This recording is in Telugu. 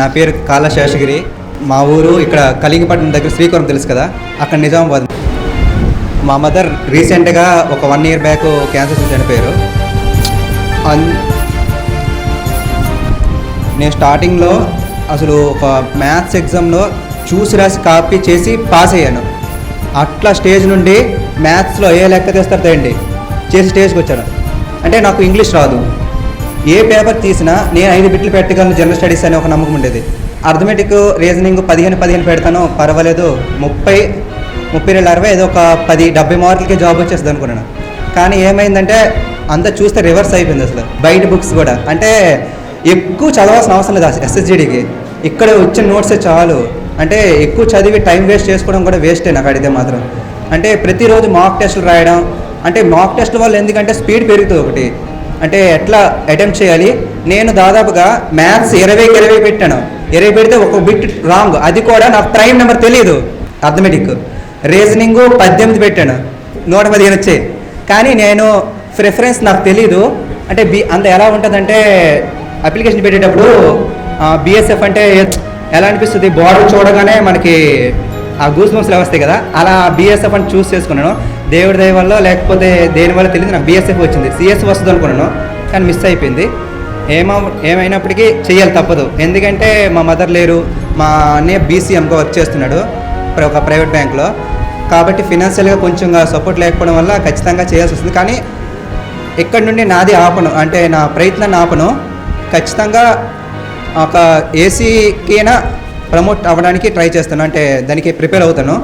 నా పేరు కాళ శేషగిరి. మా ఊరు ఇక్కడ కలింగపట్నం దగ్గర శ్రీకాకుళం తెలుసు కదా? అక్కడ నిజామాబాద్. మా మదర్ రీసెంట్గా ఒక వన్ ఇయర్ బ్యాక్ క్యాన్సర్ చనిపోయారు అన్ నేను స్టార్టింగ్లో అసలు ఒక మ్యాథ్స్ ఎగ్జామ్లో చూసి రాసి కాపీ చేసి పాస్ అయ్యాను. అట్లా స్టేజ్ నుండి మ్యాథ్స్లో ఏ లెక్క తెస్తారు తేయండి చేసి స్టేజ్కి వచ్చాను. అంటే నాకు ఇంగ్లీష్ రాదు. ఏ పేపర్ తీసినా నేను ఐదు బిట్లు పెట్టగలను జనరల్ స్టడీస్ అనే ఒక నమ్మకం ఉండేది. అర్థమెటిక్ రీజనింగ్ పదిహేను పదిహేను పెడతాను పర్వాలేదు ముప్పై ముప్పై రెండు అరవై ఏదో ఒక పది డెబ్బై మార్కులకి జాబ్ వచ్చేస్తుంది అనుకున్నాను. కానీ ఏమైందంటే అంతా చూస్తే రివర్స్ అయిపోయింది అసలు. బయట బుక్స్ కూడా. అంటే ఎక్కువ చదవాల్సిన అవసరం లేదు ఎస్ఎస్జిడికి. ఇక్కడ వచ్చిన నోట్సే చాలు. అంటే ఎక్కువ చదివి టైం వేస్ట్ చేసుకోవడం కూడా వేస్టే నాకు అడిగితే మాత్రం. అంటే ప్రతిరోజు మాక్ టెస్టులు రాయడం అంటే మాక్ టెస్ట్ వల్ల ఎందుకంటే స్పీడ్ పెరుగుతుంది ఒకటి. అంటే ఎట్లా అటెంప్ట్ చేయాలి? నేను దాదాపుగా మ్యాథ్స్ ఇరవైకి ఇరవై పెట్టాను. ఇరవై పెడితే ఒక బిట్ రాంగ్ అది కూడా నాకు ప్రైమ్ నెంబర్ తెలియదు అథమెటిక్ రీజనింగ్ పద్దెనిమిది పెట్టాను. నూట పదిహేను వచ్చాయి. కానీ నేను ప్రిఫరెన్స్ నాకు తెలీదు. అంటే బి అంత ఎలా ఉంటుందంటే అప్లికేషన్ పెట్టేటప్పుడు బిఎస్ఎఫ్ అంటే ఎలా అనిపిస్తుంది? బార్డర్ చూడగానే మనకి ఆ గూస్ బంప్స్లు వస్తాయి కదా? అలా బిఎస్ఎఫ్ అని చూస్ చేసుకున్నాను. దేవుడి దయ వల్ల లేకపోతే దేని వల్ల తెలియదు. నాకు బిఎస్ఎఫ్ వచ్చింది. సిఎస్ వస్తుంది అనుకున్నాను కానీ మిస్ అయిపోయింది. ఏమో ఏమైనప్పటికీ చేయాలి తప్పదు. ఎందుకంటే మా మదర్ లేరు మా అన్నయ్య బీసీఎంగా వర్క్ చేస్తున్నాడు ఒక ప్రైవేట్ బ్యాంక్లో కాబట్టి ఫినాన్షియల్గా కొంచెం సపోర్ట్ లేకపోవడం వల్ల ఖచ్చితంగా చేయాల్సి వస్తుంది. కానీ ఇక్కడ నుండి నాది ఆపను. అంటే నా ప్రయత్నాన్ని ఆపను. ఖచ్చితంగా ఒక ఏసీకైనా ప్రమోట్ అవ్వడానికి ట్రై చేస్తాను. అంటే దానికి ప్రిపేర్ అవుతాను.